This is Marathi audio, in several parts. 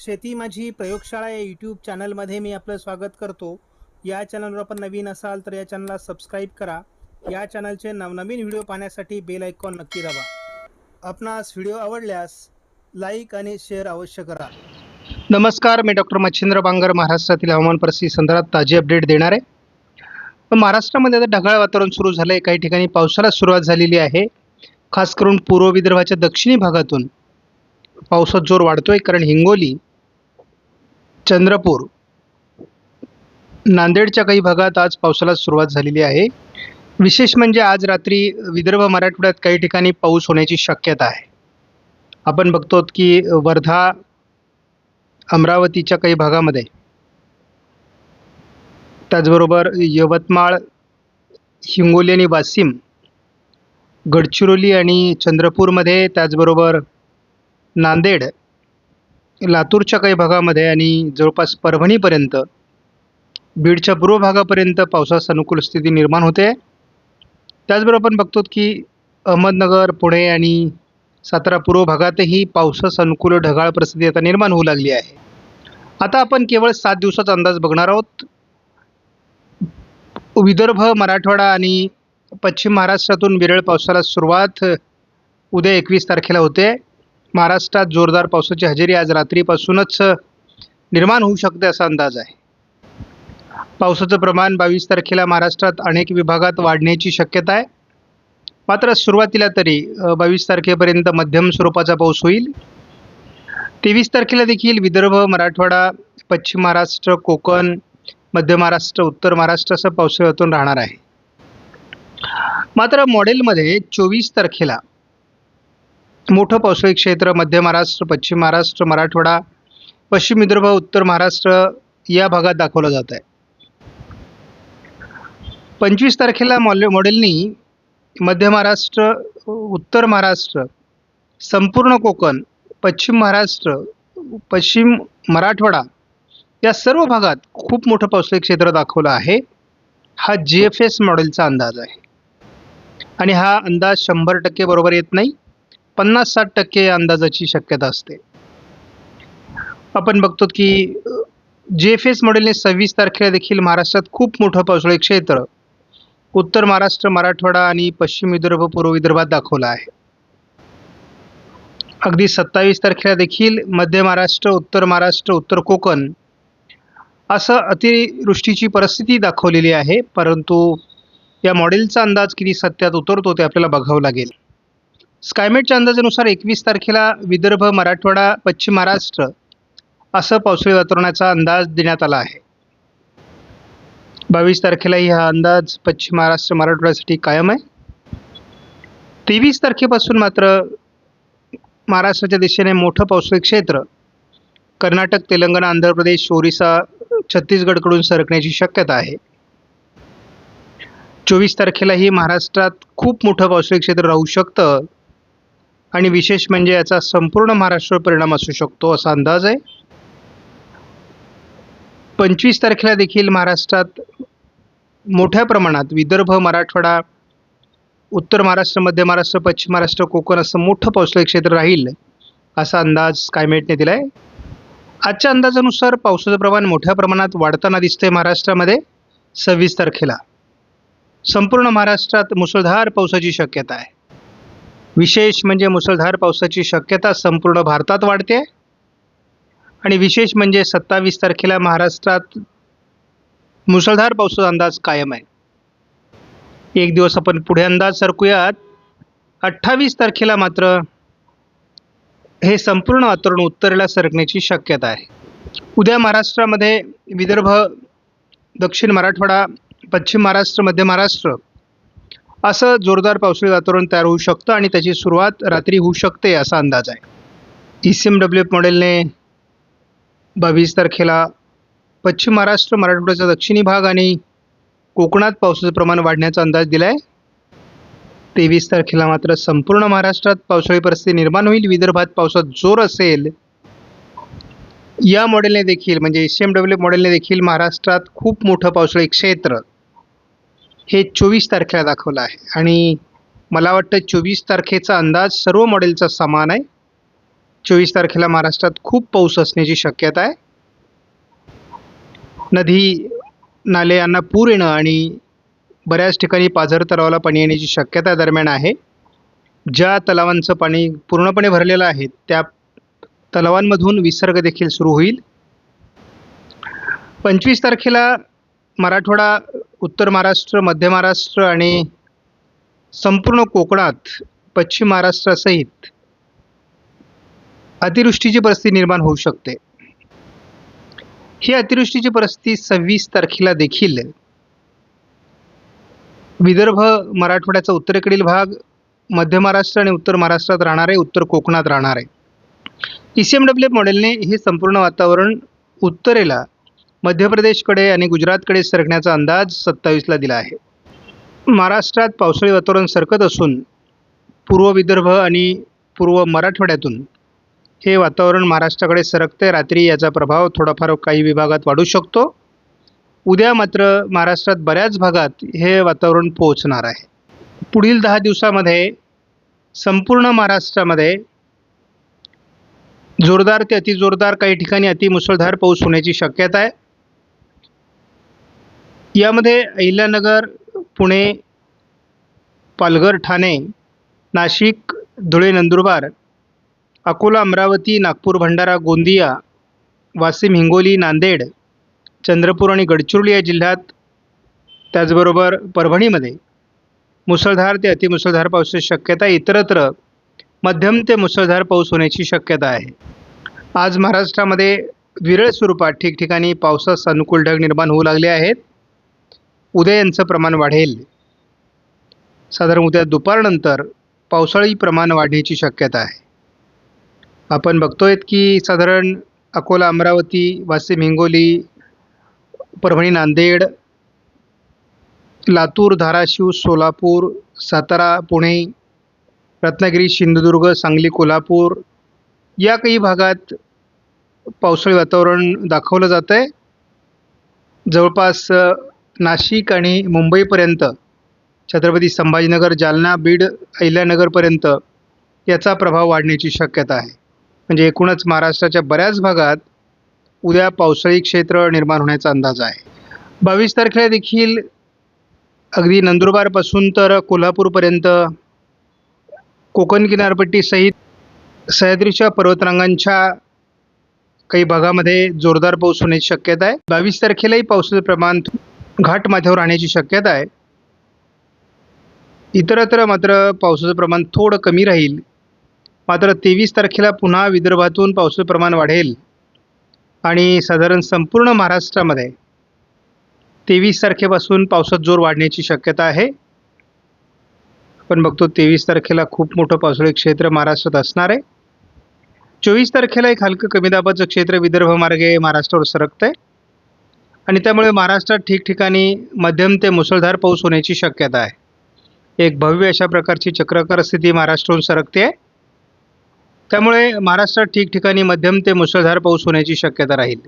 शेती माझी प्रयोगशाळा या यूट्यूब चॅनलमध्ये मी आपलं स्वागत करतो. या चॅनलवर आपण नवीन असाल तर या चॅनलला सबस्क्राईब करा. या चॅनलचे नवनवीन व्हिडिओ पाहण्यासाठी बेल आयकॉन नक्की दाबा. आपणास व्हिडिओ आवडल्यास लाईक आणि शेअर अवश्य करा. नमस्कार मी डॉक्टर मच्छिंद्र बांगर महाराष्ट्रातील हवामान परिस्थिती संदर्भात ताजी अपडेट देणार. आहे महाराष्ट्रामध्ये आता ढगाळ वातावरण सुरू झालं आहे काही ठिकाणी पावसाला सुरुवात झालेली आहे. खास करून पूर्व विदर्भाच्या दक्षिणी भागातून पावसात जोर वाढतोय. कारण हिंगोली चंद्रपूर. नांदेडच्या काही भागात आज पावसाला सुरुवात झालेली आहे. विशेष म्हणजे आज रात्री विदर्भ मराठवाड्यात काही ठिकाणी पाऊस होण्याची शक्यता आहे. आपण बघतो की वर्धा अमरावतीच्या काही भागामध्ये त्याचबरोबर यवतमाळ हिंगोली आणि वाशिम गडचिरोली आणि चंद्रपूरमध्ये त्याचबरोबर नांदेड लातूरच्या काही भागामध्ये आणि जवळपास परभणीपर्यंत बीडच्या पूर्व भागापर्यंत पावसास अनुकूल स्थिती निर्माण होते. त्याचबरोबर आपण बघतो की अहमदनगर पुणे आणि सातारा पूर्व भागातही पावसास अनुकूल ढगाळ परिस्थिती आता निर्माण होऊ लागली आहे. आता आपण केवळ सात दिवसाचा अंदाज बघणार आहोत. विदर्भ मराठवाडा आणि पश्चिम महाराष्ट्रातून विरळ पावसाला सुरुवात उद्या एकवीस तारखेला होते. महाराष्ट्रात जोरदार पावसाची हजेरी आज रात्रीपासूनच निर्माण होऊ शकते असा अंदाज आहे. पावसाचं प्रमाण बावीस तारखेला महाराष्ट्रात अनेक विभागात वाढण्याची शक्यता आहे. मात्र सुरुवातीला तरी बावीस तारखेपर्यंत मध्यम स्वरूपाचा पाऊस होईल. तेवीस तारखेला देखील विदर्भ मराठवाडा पश्चिम महाराष्ट्र कोकण मध्य महाराष्ट्र उत्तर महाराष्ट्र असं पावसाळ्यातून राहणार आहे. मात्र मॉडेलमध्ये चोवीस तारखेला मोठं पावसाळी क्षेत्र मध्य महाराष्ट्र पश्चिम महाराष्ट्र मराठवाडा पश्चिम विदर्भ उत्तर महाराष्ट्र या भागात दाखवलं जात आहे. पंचवीस तारखेला मॉल मॉडेलनी मध्य महाराष्ट्र उत्तर महाराष्ट्र संपूर्ण कोकण पश्चिम महाराष्ट्र पश्चिम मराठवाडा या सर्व भागात खूप मोठं पावसाळी क्षेत्र दाखवलं आहे. हा जी एफ एस मॉडेलचा अंदाज आहे. आणि हा अंदाज शंभर टक्के बरोबर येत नाही. पन्नास साठ टक्के अंदाजाची शक्यता असते. आपण बघतो की जे एफ एस मॉडेलने सव्वीस तारखेला देखील महाराष्ट्रात खूप मोठं पावसाळी क्षेत्र उत्तर महाराष्ट्र मराठवाडा आणि पश्चिम विदर्भ पूर्व विदर्भात दाखवला आहे. अगदी सत्तावीस तारखेला देखील मध्य महाराष्ट्र उत्तर महाराष्ट्र उत्तर कोकण असं अतिवृष्टीची परिस्थिती दाखवलेली आहे परंतु या मॉडेलचा अंदाज किती सत्यात उतरतो ते आपल्याला बघावं लागेल. स्कायमेटच्या अंदाजानुसार एकवीस तारखेला विदर्भ मराठवाडा पश्चिम महाराष्ट्र असं पावसाळी वातावरणाचा अंदाज देण्यात आला आहे. बावीस तारखेलाही हा अंदाज पश्चिम महाराष्ट्र मराठवाड्यासाठी कायम आहे. तेवीस तारखेपासून मात्र महाराष्ट्राच्या दिशेने मोठं पावसाळी क्षेत्र कर्नाटक तेलंगणा आंध्र प्रदेश ओरिसा छत्तीसगडकडून सरकण्याची शक्यता आहे. चोवीस तारखेलाही महाराष्ट्रात खूप मोठं पावसाळी क्षेत्र राहू शकतं आणि विशेष म्हणजे याचा संपूर्ण महाराष्ट्रावर परिणाम असू शकतो असा अंदाज आहे. पंचवीस तारखेला देखील महाराष्ट्रात मोठ्या प्रमाणात विदर्भ मराठवाडा उत्तर महाराष्ट्र मध्य महाराष्ट्र पश्चिम महाराष्ट्र कोकण असं मोठं पावसाळी क्षेत्र राहील असा अंदाज क्लायमेटने दिला आहे आजच्या अंदाजानुसार पावसाचं प्रमाण मोठ्या प्रमाणात वाढताना दिसतंय महाराष्ट्रामध्ये सव्वीस तारखेला. संपूर्ण महाराष्ट्रात मुसळधार पावसाची शक्यता आहे. विशेष म्हणजे मुसळधार पावसाची शक्यता संपूर्ण भारतात वाढते. आणि विशेष म्हणजे सत्तावीस तारखेला महाराष्ट्रात मुसळधार पावसाचा अंदाज कायम आहे. एक दिवस आपण पुढे अंदाज सरकूयात. अठ्ठावीस तारखेला मात्र हे संपूर्ण वातावरण उत्तरेला सरकण्याची शक्यता आहे. उद्या महाराष्ट्रामध्ये विदर्भ दक्षिण मराठवाडा पश्चिम महाराष्ट्र मध्य महाराष्ट्र असं जोरदार पावसाळी वातावरण तयार होऊ शकतं आणि त्याची सुरुवात रात्री होऊ शकते असा अंदाज आहे. E C M W F मॉडेलने बावीस तारखेला पश्चिम महाराष्ट्र मराठवाड्याचा दक्षिणी भाग आणि कोकणात पावसाचं प्रमाण वाढण्याचा अंदाज दिला आहे तेवीस तारखेला मात्र संपूर्ण महाराष्ट्रात पावसाळी परिस्थिती निर्माण होईल. विदर्भात पावसात जोर असेल. या मॉडेलने देखील म्हणजे एस एम डब्ल्यू मॉडेलने देखील महाराष्ट्रात खूप मोठं पावसाळी क्षेत्र हे चोवीस तारखेला दाखवलं आहे. आणि मला वाटतं चोवीस तारखेचा अंदाज सर्व मॉडेलचा समान आहे. चोवीस तारखेला महाराष्ट्रात खूप पाऊस असण्याची शक्यता आहे. नदी नाले यांना पूर येणं आणि बऱ्याच ठिकाणी पाझर तलावाला पाणी येण्याची शक्यता दरम्यान आहे. ज्या तलावांचं पाणी पूर्णपणे भरलेलं आहे त्या तलावांमधून विसर्ग देखील सुरू होईल. पंचवीस तारखेला मराठवाडा उत्तर महाराष्ट्र मध्य महाराष्ट्र आणि संपूर्ण कोकणात पश्चिम महाराष्ट्रासहित अतिवृष्टीची परिस्थिती निर्माण होऊ शकते. ही अतिवृष्टीची परिस्थिती सव्वीस तारखेला देखील विदर्भ मराठवाड्याचा उत्तरेकडील भाग मध्य महाराष्ट्र आणि उत्तर महाराष्ट्रात राहणार आहे उत्तर कोकणात राहणार. आहे ई सी एम डब्ल्यू मॉडेलने हे संपूर्ण वातावरण उत्तरेला मध्य प्रदेशकडे आणि गुजरातकडे सरकण्याचा अंदाज सत्तावीसला दिला आहे. महाराष्ट्रात पावसाळी वातावरण सरकत असून पूर्व विदर्भ आणि पूर्व मराठवाड्यातून हे वातावरण महाराष्ट्राकडे सरकते रात्री याचा प्रभाव थोडाफार काही विभागात वाढू शकतो. उद्या मात्र महाराष्ट्रात बऱ्याच भागात हे वातावरण पोहोचणार आहे. पुढील दहा दिवसामध्ये संपूर्ण महाराष्ट्रामध्ये जोरदार ते अतिजोरदार काही ठिकाणी अतिमुसळधार पाऊस होण्याची शक्यता आहे. यामध्ये अहिल्यानगर पुणे पालघर ठाणे नाशिक धुळे नंदुरबार अकोला अमरावती नागपूर भंडारा गोंदिया वाशिम हिंगोली नांदेड चंद्रपूर आणि गडचिरोली या जिल्ह्यात त्याचबरोबर परभणीमध्ये मुसळधार ते अतिमुसळधार पावसाची शक्यता आहे. इतरत्र मध्यम ते मुसळधार पाऊस होण्याची शक्यता आहे आज महाराष्ट्रामध्ये विरळ स्वरूपात ठिकठिकाणी पावसास अनुकूल ढग निर्माण होऊ लागले आहेत उद्या यांचं प्रमाण वाढेल. साधारण उद्या दुपारनंतर पावसाळी प्रमाण वाढण्याची शक्यता आहे. आपण बघतोय की साधारण अकोला अमरावती वाशिम हिंगोली परभणी नांदेड लातूर धाराशिव सोलापूर सातारा पुणे रत्नागिरी सिंधुदुर्ग सांगली कोल्हापूर या काही भागात पावसाळी वातावरण दाखवलं जातं आहे जवळपास नाशिक आणि मुंबईपर्यंत छत्रपती संभाजीनगर जालना बीड अहिल्यानगरपर्यंत याचा प्रभाव वाढण्याची शक्यता आहे. म्हणजे एकूणच महाराष्ट्राच्या बऱ्याच भागात उद्या पावसाळी क्षेत्र निर्माण होण्याचा अंदाज आहे. बावीस तारखेला देखील अगदी नंदुरबारपासून तर कोल्हापूरपर्यंत कोकण किनारपट्टीसहित सह्याद्रीच्या पर्वतरांगांच्या काही भागामध्ये जोरदार पाऊस होण्याची शक्यता आहे. बावीस तारखेलाही पावसाचं प्रमाण घाट माथ्यावर राहण्याची शक्यता आहे. इतरत्र मात्र पावसाचं प्रमाण थोडं कमी राहील. मात्र तेवीस तारखेला पुन्हा विदर्भातून पावसाचं प्रमाण वाढेल. आणि साधारण संपूर्ण महाराष्ट्रामध्ये तेवीस तारखेपासून पावसात जोर वाढण्याची शक्यता आहे. आपण बघतो तेवीस तारखेला खूप मोठं पावसाळी क्षेत्र महाराष्ट्रात असणार आहे. चोवीस तारखेला एक हलकं कमी दाबाचं क्षेत्र विदर्भ मार्गे महाराष्ट्रावर सरकतं आहे आणि त्यामुळे महाराष्ट्रात ठिकठिकाणी मध्यम ते मुसळधार पाऊस होण्याची शक्यता आहे. एक भव्य अशा प्रकारची चक्राकार स्थिती महाराष्ट्राहून सरकते. आहे त्यामुळे महाराष्ट्रात ठिकठिकाणी मध्यम ते मुसळधार पाऊस होण्याची शक्यता राहील.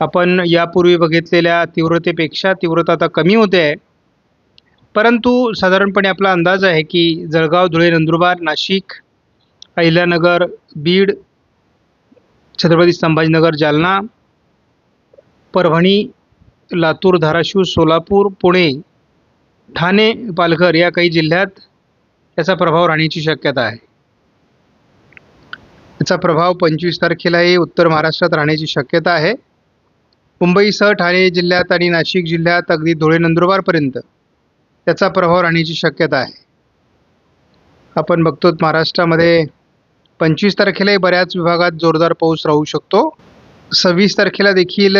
आपण यापूर्वी बघितलेल्या तीव्रतेपेक्षा तीव्रता आता कमी होते आहे. परंतु साधारणपणे आपला अंदाज आहे की जळगाव धुळे नंदुरबार नाशिक अहिल्यानगर बीड छत्रपती संभाजीनगर जालना परभणी लातूर धाराशिव सोलापूर पुणे ठाणे पालघर या काही जिल्ह्यात याचा प्रभाव राहण्याची शक्यता आहे. याचा प्रभाव पंचवीस तारखेलाही उत्तर महाराष्ट्रात राहण्याची शक्यता आहे. मुंबईसह ठाणे जिल्ह्यात आणि नाशिक जिल्ह्यात अगदी धुळे नंदुरबारपर्यंत त्याचा प्रभाव राहण्याची शक्यता आहे. आपण बघतो महाराष्ट्रामध्ये पंचवीस तारखेलाही बऱ्याच विभागात जोरदार पाऊस राहू शकतो. सव्वीस तारखेला देखील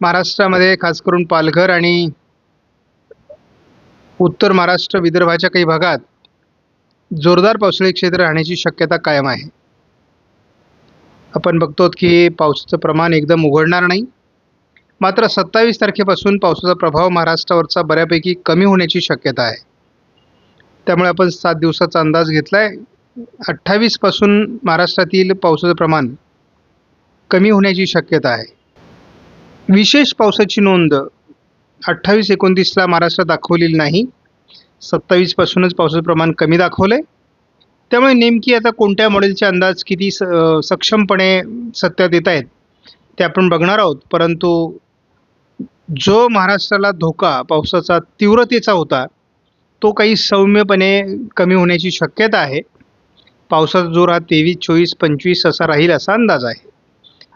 महाराष्ट्रामध्ये खास करून पालघर आणि उत्तर महाराष्ट्र विदर्भाच्या काही भागात जोरदार पावसाळी क्षेत्र राहण्याची शक्यता कायम आहे. आपण बघतो की पावसाचं प्रमाण एकदम उघडणार नाही. मात्र सत्तावीस तारखेपासून पावसाचा प्रभाव महाराष्ट्रावरचा बऱ्यापैकी कमी होण्याची शक्यता आहे. त्यामुळे आपण सात दिवसाचा अंदाज घेतला आहे अठ्ठावीसपासून महाराष्ट्रातील पावसाचं प्रमाण कमी होण्याची शक्यता आहे. विशेष पावसाची नोंद अठ्ठावीस एकोणतीसला महाराष्ट्रात दाखवलेली नाही. सत्तावीसपासूनच पावसाचं प्रमाण कमी दाखवलं आहे त्यामुळे नेमकी आता कोणत्या मॉडेलचे अंदाज किती स सक्षमपणे सत्यात येत आहेत ते आपण बघणार आहोत. परंतु जो महाराष्ट्राला धोका पावसाचा तीव्रतेचा होता तो काही सौम्यपणे कमी होण्याची शक्यता आहे. पावसाचा जोर हा तेवीस चोवीस पंचवीस असा राहील असा अंदाज आहे.